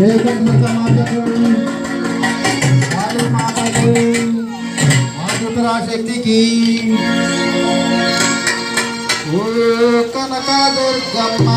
దేవేంద్ర మాతకు కాళీ మాతకు మాతృతరా శక్తికి ఓ కనక దుర్గమ్మ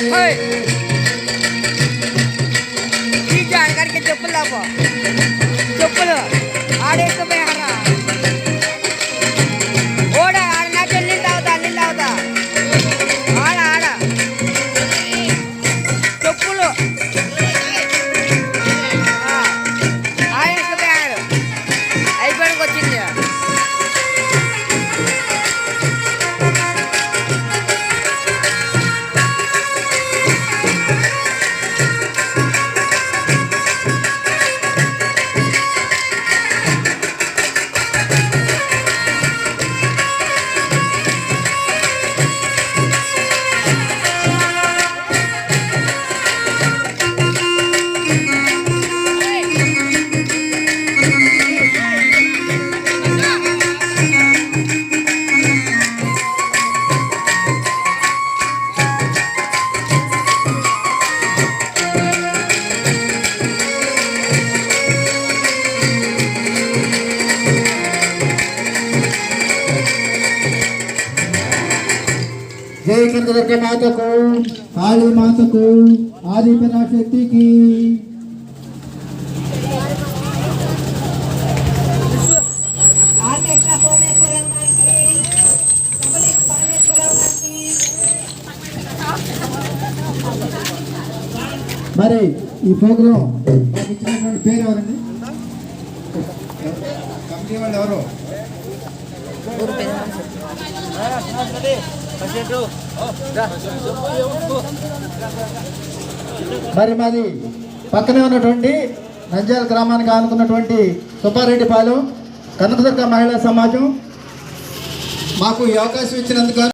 ఈ చెప్పులు దాపో చెప్పులు. జై కనకదుర్గ మాతకు కాళీ మాతకు ఆది పరాశక్తికి ఆర్కెస్ట్రా సోమేశ్వరం గారికి కబలి పరమేశ్వరరావు గారికి మరి ఈ ప్రోగ్రాం ఇచ్చినటువంటి పేరు ఎవరండి? కమిటీ వాళ్ళు ఎవరు? మరి మాది పక్కనే ఉన్నటువంటి నంద్యాల గ్రామానికి ఆనుకున్నటువంటి సుబ్బారెడ్డిపాలెం కనకదుర్గ మహిళా సమాజం మాకు ఈ అవకాశం ఇచ్చినందుకు